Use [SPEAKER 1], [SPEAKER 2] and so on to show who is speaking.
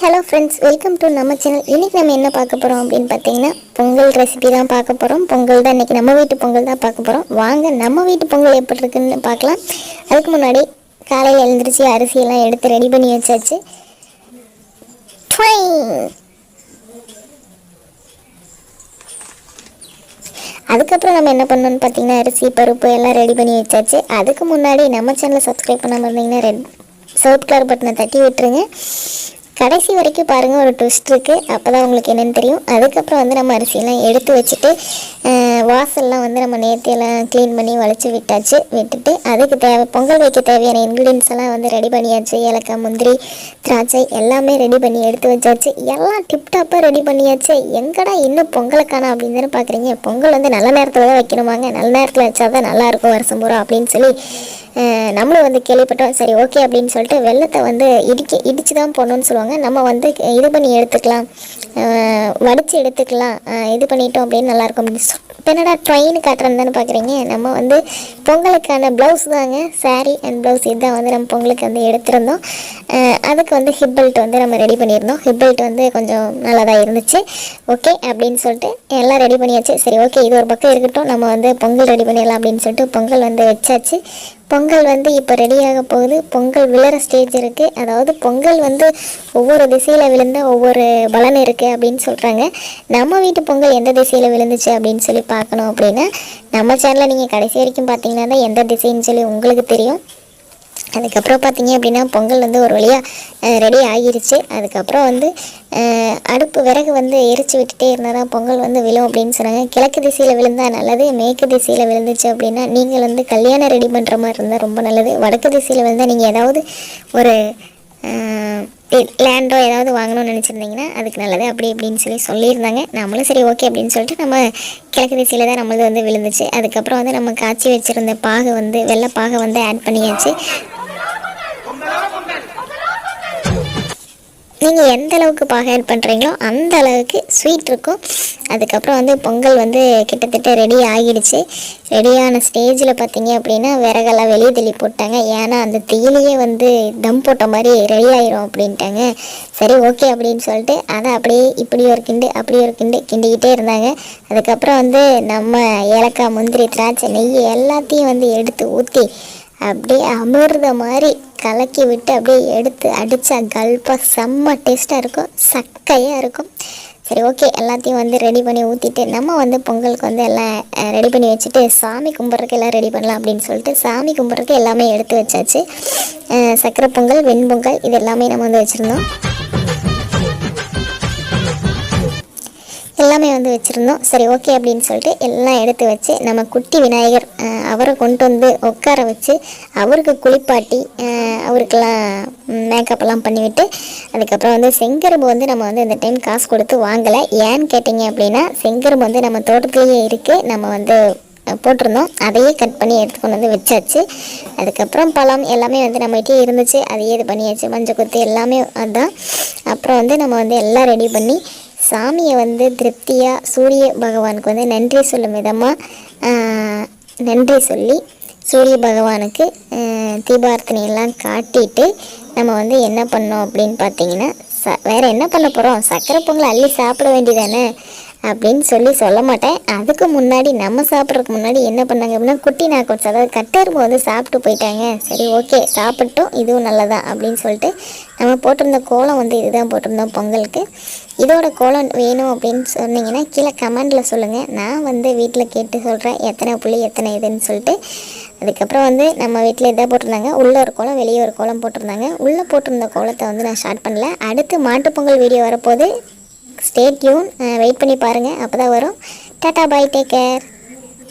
[SPEAKER 1] Hello friends welcome to நம்ம channel இன்றைக்கி நம்ம என்ன பார்க்க போகிறோம் அப்படின்னு பார்த்தீங்கன்னா பொங்கல் ரெசிபி தான் பார்க்க போகிறோம் பொங்கல் தான் இன்றைக்கி நம்ம வீட்டு பொங்கல் தான் பார்க்க போகிறோம் வாங்க நம்ம வீட்டு பொங்கல் எப்படி இருக்குன்னு பார்க்கலாம். அதுக்கு முன்னாடி காலையில் எழுந்திரிச்சு அரிசியெல்லாம் எடுத்து ரெடி பண்ணி வச்சாச்சு. அதுக்கப்புறம் நம்ம என்ன பண்ணோம்னு பார்த்தீங்கன்னா அரிசி பருப்பு எல்லாம் ரெடி பண்ணி வச்சாச்சு. அதுக்கு முன்னாடி நம்ம சேனலை சப்ஸ்கிரைப் பண்ணாமல் இருந்தீங்கன்னா ரெட் சவுத் கலர் பட்டனை தட்டி விட்டுருங்க. கடைசி வரைக்கும் பாருங்கள் ஒரு ட்விஸ்ட் இருக்குது அப்போ தான் உங்களுக்கு என்னென்னு தெரியும். அதுக்கப்புறம் வந்து நம்ம அரிசியெல்லாம் எடுத்து வச்சுட்டு வாசல்லாம் வந்து நம்ம நேர்த்தியெல்லாம் க்ளீன் பண்ணி வளைச்சி விட்டாச்சு. விட்டுட்டு அதுக்கு தேவை பொங்கல் வைக்க தேவையான இன்க்ரீடியன்ஸ் எல்லாம் வந்து ரெடி பண்ணியாச்சு. ஏலக்காய் முந்திரி திராட்சை எல்லாமே ரெடி பண்ணி எடுத்து வச்சாச்சு. எல்லாம் டிப்டாப்பாக ரெடி பண்ணியாச்சு. எங்கடா இன்னும் பொங்கலுக்கான அப்படின்னு தானே பார்க்குறீங்க பொங்கல் வந்து நல்ல நேரத்தில் தான் வைக்கணுமாங்க. நல்ல நேரத்தில் வச்சா தான் நல்லாயிருக்கும் வருஷம் பூரா அப்படின்னு சொல்லி நம்மளும் வந்து கேள்விப்பட்டோம். சரி ஓகே அப்படின்னு சொல்லிட்டு வெள்ளத்தை வந்து இடிக்க இடித்து தான் போடணும்னு சொல்லுவாங்க. நம்ம வந்து இது பண்ணி எடுத்துக்கலாம். வடித்து எடுத்துக்கலாம். இது பண்ணிட்டோம் அப்படின்னு நல்லாயிருக்கும் அப்படின்னு சொ- இப்போ என்னடா ட்ரெயின் காட்டுறேன்னு தானே பார்க்குறீங்க நம்ம வந்து பொங்கலுக்கான ப்ளவுஸ் தாங்க. saree அண்ட் ப்ளவுஸ் இதுதான் வந்து நம்ம பொங்கலுக்கு வந்து எடுத்திருந்தோம். அதுக்கு வந்து ஹிப் பெல்ட் வந்து நம்ம ரெடி பண்ணியிருந்தோம். ஹிப் பெல்ட் வந்து கொஞ்சம் நல்லதாக இருந்துச்சு. ஓகே அப்படின்னு சொல்லிட்டு எல்லாம் ரெடி பண்ணியாச்சு. சரி ஓகே இது ஒரு பக்கம் இருக்கட்டும். நம்ம வந்து பொங்கல் ரெடி பண்ணிடலாம் அப்படின்னு சொல்லிட்டு பொங்கல் வந்து வச்சாச்சு. பொங்கல் வந்து இப்போ ரெடியாக போகுது. பொங்கல் விழற ஸ்டேஜ் இருக்குது அதாவது பொங்கல் வந்து ஒவ்வொரு திசையில் விழுந்த ஒவ்வொரு பலன் இருக்குது அப்படின்னு சொல்கிறாங்க நம்ம வீட்டு பொங்கல் எந்த திசையில் விழுந்துச்சு அப்படின்னு சொல்லி பார்க்கணும் அப்படின்னா நம்ம சேனலை நீங்கள் கடைசி வரைக்கும் பார்த்தீங்கன்னா தான் எந்த திசைன்னு சொல்லி உங்களுக்கு தெரியும். அதுக்கப்புறம் பார்த்தீங்க அப்படின்னா பொங்கல் வந்து ஒரு வழியாக ரெடி ஆகிருச்சு. அதுக்கப்புறம் வந்து அடுப்பு விறகு வந்து எரிச்சு விட்டுட்டே இருந்தால் பொங்கல் வந்து விழும் அப்படின்னு சொன்னாங்க. கிழக்கு திசையில் விழுந்தால் நல்லது மேற்கு திசையில் விழுந்துச்சு அப்படின்னா நீங்கள் வந்து கல்யாணம் ரெடி பண்ணுற மாதிரி இருந்தால் ரொம்ப நல்லது. வடக்கு திசையில் விழுந்தால் நீங்கள் ஏதாவது ஒரு லேண்டோ ஏதாவது வாங்கணும்னு நினச்சிருந்தீங்கன்னா அதுக்கு நல்லது. அப்படி இப்படின்னு சொல்லி சொல்லியிருந்தாங்க. நம்மளும் சரி ஓகே அப்படின்னு சொல்லிட்டு நம்ம கிழக்கு திசையில் தான் நம்மளது வந்து விழுந்துச்சு. அதுக்கப்புறம் வந்து நம்ம காய்ச்சி வச்சுருந்த பாகை வந்து வெள்ளை பாகை வந்து ஆட் பண்ணியாச்சு. நீங்கள் எந்த அளவுக்கு பாக பண்ணுறீங்களோ அந்த அளவுக்கு ஸ்வீட் இருக்கும். அதுக்கப்புறம் வந்து பொங்கல் வந்து கிட்டத்தட்ட ரெடி ஆகிடுச்சு. ரெடியான ஸ்டேஜில் பார்த்தீங்க அப்படின்னா விறகெல்லாம் வெளியே தள்ளி போட்டாங்க. ஏன்னா அந்த தீலையே வந்து தம் போட்ட மாதிரி ரெடி ஆயிரும் அப்படின்ட்டாங்க. சரி ஓகே அப்படின்னு சொல்லிட்டு அதை அப்படியே இப்படி ஒரு கிண்டு அப்படி ஒரு கிண்டு கிண்டிக்கிட்டே இருந்தாங்க. அதுக்கப்புறம் வந்து நம்ம ஏலக்காய் முந்திரி திராட்சை நெய் எல்லாத்தையும் வந்து எடுத்து ஊற்றி அப்படியே அமிர்த மாதிரி கலக்கி விட்டு அப்படியே எடுத்து அடித்தா கல்பாக செம்ம டேஸ்ட்டாக இருக்கும். சக்கையாக இருக்கும். சரி ஓகே எல்லாத்தையும் வந்து ரெடி பண்ணி ஊற்றிட்டு நம்ம வந்து பொங்கலுக்கு வந்து எல்லாம் ரெடி பண்ணி வச்சுட்டு சாமி கும்பிட்றதுக்கு எல்லாம் ரெடி பண்ணலாம் அப்படின்னு சொல்லிட்டு சாமி கும்பிட்றதுக்கு எல்லாமே எடுத்து வச்சாச்சு. சக்கரை பொங்கல் வெண்பொங்கல் இது எல்லாமே நம்ம வந்து வச்சுருந்தோம். எல்லாமே வந்து வச்சுருந்தோம். சரி ஓகே அப்படின்னு சொல்லிட்டு எல்லாம் எடுத்து வச்சு நம்ம குட்டி விநாயகர் அவரை கொண்டு வந்து உட்கார வச்சு அவருக்கு குளிப்பாட்டி அவருக்கெல்லாம் மேக்கப் பண்ணிவிட்டு அதுக்கப்புறம் வந்து செங்கரும்பு வந்து நம்ம வந்து இந்த டைம் காசு கொடுத்து வாங்கலை. ஏன்னு கேட்டிங்க அப்படின்னா செங்கரும்பு வந்து நம்ம தோட்டத்துலேயே இருக்குது நம்ம வந்து போட்டிருந்தோம். அதையே கட் பண்ணி எடுத்து கொண்டு வந்து வச்சாச்சு. அதுக்கப்புறம் பழம் எல்லாமே வந்து நம்மகிட்டே இருந்துச்சு. அதையே இது பண்ணியாச்சு. மஞ்சள் கொத்து எல்லாமே அதான். அப்புறம் வந்து நம்ம வந்து எல்லாம் ரெடி பண்ணி சாமியை வந்து திருப்தியாக சூரிய பகவானுக்கு வந்து நன்றி சொல்லும் விதமாக நன்றி சொல்லி சூரிய பகவானுக்கு தீபார்த்தனையெல்லாம் காட்டிட்டு நம்ம வந்து என்ன பண்ணோம் அப்படின்னு பார்த்தீங்கன்னா ச வேறு என்ன பண்ண போகிறோம் சக்கரை பொங்கல் அள்ளி சாப்பிட வேண்டியதானே? அப்படின்னு சொல்லி சொல்ல மாட்டேன். அதுக்கு முன்னாடி நம்ம சாப்பிட்றதுக்கு முன்னாடி என்ன பண்ணாங்க அப்படின்னா குட்டி நாக்கோட்ஸ் அதாவது கட்டெரும்பு வந்து சாப்பிட்டு போயிட்டாங்க. சரி ஓகே சாப்பிட்டோம். இதுவும் நல்லதா அப்படின்னு சொல்லிட்டு நம்ம போட்டிருந்த கோலம் வந்து இதுதான் போட்டிருந்தோம் பொங்கலுக்கு. இதோட கோலம் வேணும் அப்படின்னு சொன்னீங்கன்னா கீழே கமெண்டில் சொல்லுங்கள் நான் வந்து வீட்டில் கேட்டு சொல்கிறேன் எத்தனை புள்ளி எத்தனை இதுன்னு சொல்லிட்டு. அதுக்கப்புறம் வந்து நம்ம வீட்டில் இதாக போட்டிருந்தாங்க. உள்ளே ஒரு கோலம் வெளியே ஒரு கோலம் போட்டிருந்தாங்க. உள்ளே போட்டிருந்த கோலத்தை வந்து நான் ஸ்டார்ட் பண்ணல. அடுத்து மாட்டுப்பொங்கல் வீடியோ வரப்போது ஸ்டேட்யூன் வெயிட் பண்ணி பாருங்கள் அப்போ தான் வரும். Tata bye take care